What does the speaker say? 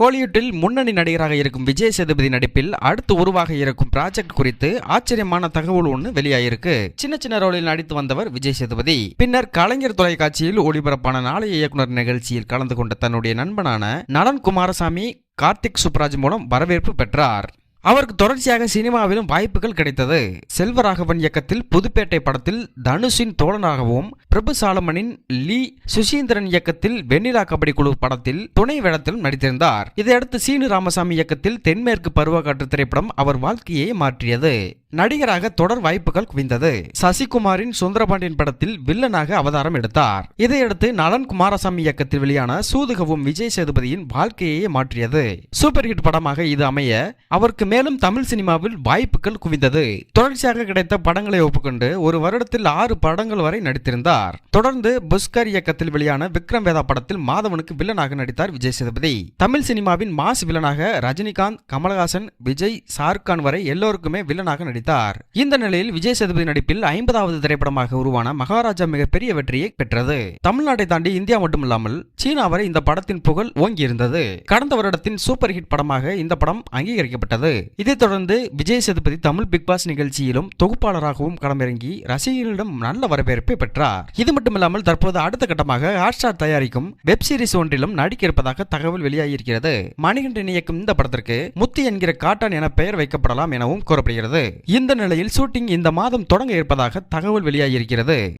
ஹாலிவுட்டில் முன்னணி நடிகராக இருக்கும் விஜய் சேதுபதி நடிப்பில் அடுத்து உருவாக இருக்கும் ப்ராஜெக்ட் குறித்து ஆச்சரியமான தகவல் ஒன்று வெளியாயிருக்கு. சின்ன சின்ன ரோலில் நடித்து வந்தவர் விஜய் சேதுபதி. பின்னர் கலைஞர் தொலைக்காட்சியில் ஒளிபரப்பான நாளைய இயக்குனர் நிகழ்ச்சியில் கலந்து கொண்ட தன்னுடைய நண்பனான நலன் குமாரசாமி கார்த்திக் சுப்ராஜ் மூலம் வரவேற்பு பெற்றார். அவருக்கு தொடர்ச்சியாக சினிமாவிலும் வாய்ப்புகள் கிடைத்தது. செல்வராகவன் இயக்கத்தில் புதுப்பேட்டை படத்தில் தனுஷின் தோழனாகவும் பிரபு சாலமனின் லீ சுசீந்திரன் இயக்கத்தில் வெண்ணிலா கபடி குழு படத்தில் துணை வேடத்திலும் நடித்திருந்தார். இதையடுத்து சீனு ராமசாமி இயக்கத்தில் தென்மேற்கு பருவக்காற்று திரைப்படம் அவர் வாழ்க்கையை மாற்றியது. நடிகராக தொடர் வாய்ப்புகள் குவிந்தது. சசிகுமாரின் சுந்தரபாண்டியன் படத்தில் வில்லனாக அவதாரம் எடுத்தார். இதையடுத்து நலன் குமாரசாமி இயக்கத்தில் வெளியான சூதுகவும் விஜய் சேதுபதியின் வாழ்க்கையே மாற்றியது. சூப்பர் ஹிட் படமாக இது அமைய அவருக்கு மேலும் தமிழ் சினிமாவில் வாய்ப்புகள் குவிந்தது. தொடர்ச்சியாக கிடைத்த படங்களை ஒப்புக்கொண்டு ஒரு வருடத்தில் ஆறு படங்கள் வரை நடித்திருந்தார். தொடர்ந்து புஷ்கர் இயக்கத்தில் வெளியான விக்ரம் வேதா படத்தில் மாதவனுக்கு வில்லனாக நடித்தார் விஜய் சேதுபதி. தமிழ் சினிமாவின் மாஸ் வில்லனாக ரஜினிகாந்த் கமலஹாசன் விஜய் ஷாருக் கான் வரை எல்லோருக்குமே வில்லனாக நடித்தார். நடித்தார் இந்த நிலையில் விஜய் சேதுபதி நடிப்பில் ஐம்பதாவது திரைப்படமாக உருவான மகாராஜா மிகப்பெரிய வெற்றியை பெற்றது. தமிழ்நாட்டை தாண்டி இந்தியா மட்டுமில்லாமல் சீனா வரை இந்த படத்தின் புகழ் ஓங்கியிருந்தது. கடந்த வருடத்தின் சூப்பர் ஹிட் படமாக இந்த படம் அங்கீகரிக்கப்பட்டது. இதைத் தொடர்ந்து விஜய் சேதுபதி தமிழ் பிக் பாஸ் நிகழ்ச்சியிலும் தொகுப்பாளராகவும் களமிறங்கி ரசிகர்களிடம் நல்ல வரவேற்பை பெற்றார். இது மட்டுமில்லாமல் தற்போது அடுத்த கட்டமாக ஹாட்ஸ்டார் தயாரிக்கும் வெப் சீரிஸ் ஒன்றிலும் நடிக்க இருப்பதாக தகவல் வெளியாகியிருக்கிறது. மணிகண்டன் இயக்கும் இந்த படத்திற்கு முத்து என்கிற காட்டான் என பெயர் வைக்கப்படலாம் எனவும் கூறப்படுகிறது. இந்த நிலையில் ஷூட்டிங் இந்த மாதம் தொடங்க இருப்பதாக தகவல் வெளியாகியிருக்கிறது.